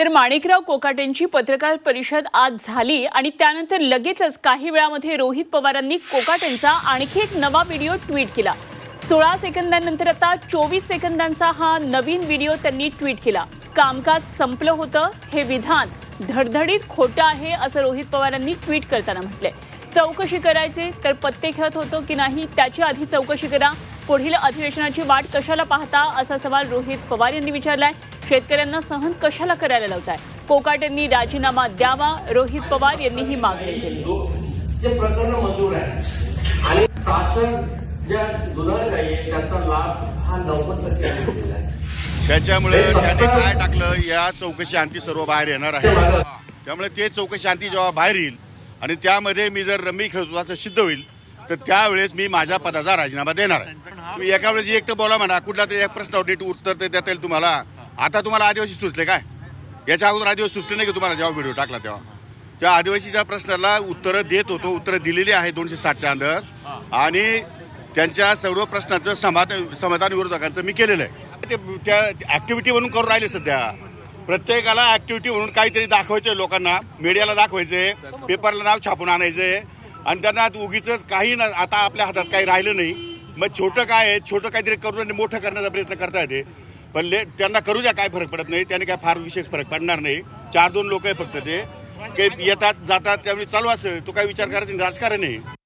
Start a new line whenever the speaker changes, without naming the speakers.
तर माणिकराव कोकाटेंची पत्रकार परिषद आज झाली आणि त्यानंतर लगेचच काही वेळामध्ये रोहित पवारांनी कोकाटेंचा आणखी एक नवा व्हिडिओ ट्विट केला. सोळा सेकंदांनंतर आता चोवीस सेकंदांचा हा नवीन व्हिडिओ त्यांनी ट्विट केला. कामकाज संपलं होतं हे विधान धडधडीत खोटं आहे असं रोहित पवारांनी ट्विट करताना म्हटलंय. चौकशी करायची तर पत्ते खेळत होतो की नाही त्याची आधी चौकशी करा. पुढील अधिवेशनाची वाट कशाला पाहता असा सवाल रोहित पवार यांनी विचारलाय. शेतकऱ्यांना सहन कशाला करायला लावताय? कोकाटेंनी राजीनामा द्यावा रोहित पवार यांनी ही मागणी केली.
जे प्रकरण मंजूर आहे आणि शासन ज्या त्याचा लाभ हा नव्वद टक्के
त्याच्यामुळे त्यांनी काय टाकलं? या चौकशी अंती सर्व बाहेर येणार आहे. त्यामुळे ते चौकशी अंती जेव्हा बाहेर येईल आणि त्यामध्ये मी जर रमी खेळतो असं सिद्ध होईल तर त्यावेळेस मी माझ्या पदाचा राजीनामा देणार आहे. तुम्ही एका वेळेस एक तर बोला म्हणा कुठला तरी एक प्रश्नावर नीट उत्तर ते देता येईल तुम्हाला. आता तुम्हाला आदिवासी सुचले काय? याच्या अगोदर आदिवासी सुचले नाही की तुम्हाला जेव्हा व्हिडिओ टाकला तेव्हा? त्या आदिवासीच्या प्रश्नाला उत्तरं देत होतो उत्तरं दिलेली आहे दोनशे साठच्या अंदर. आणि त्यांच्या सर्व प्रश्नाचं समाधान समाधान विरोधकांचं मी केलेलं आहे. ते त्या ऍक्टिव्हिटी म्हणून करून राहिले सध्या. प्रत्येकाला ऍक्टिव्हिटी म्हणून काहीतरी दाखवायचंय लोकांना. मीडियाला दाखवायचंय. पेपरला नाव छापून आणायचंय. आणि त्यांना उगीच काही ना आता आपल्या हातात काही राहिलं नाही. मग छोटं काय आहे? छोटं काहीतरी करून आणि मोठं करण्याचा प्रयत्न करता येते. पण ले त्यांना करू द्या काय फरक पडत नाही. त्याने काय फार विशेष फरक पडणार नाही. चार दोन लोक आहे फक्त ते. काही येतात जातात त्यावेळी चालू असेल. तो काय विचार करायचा राजकारण आहे.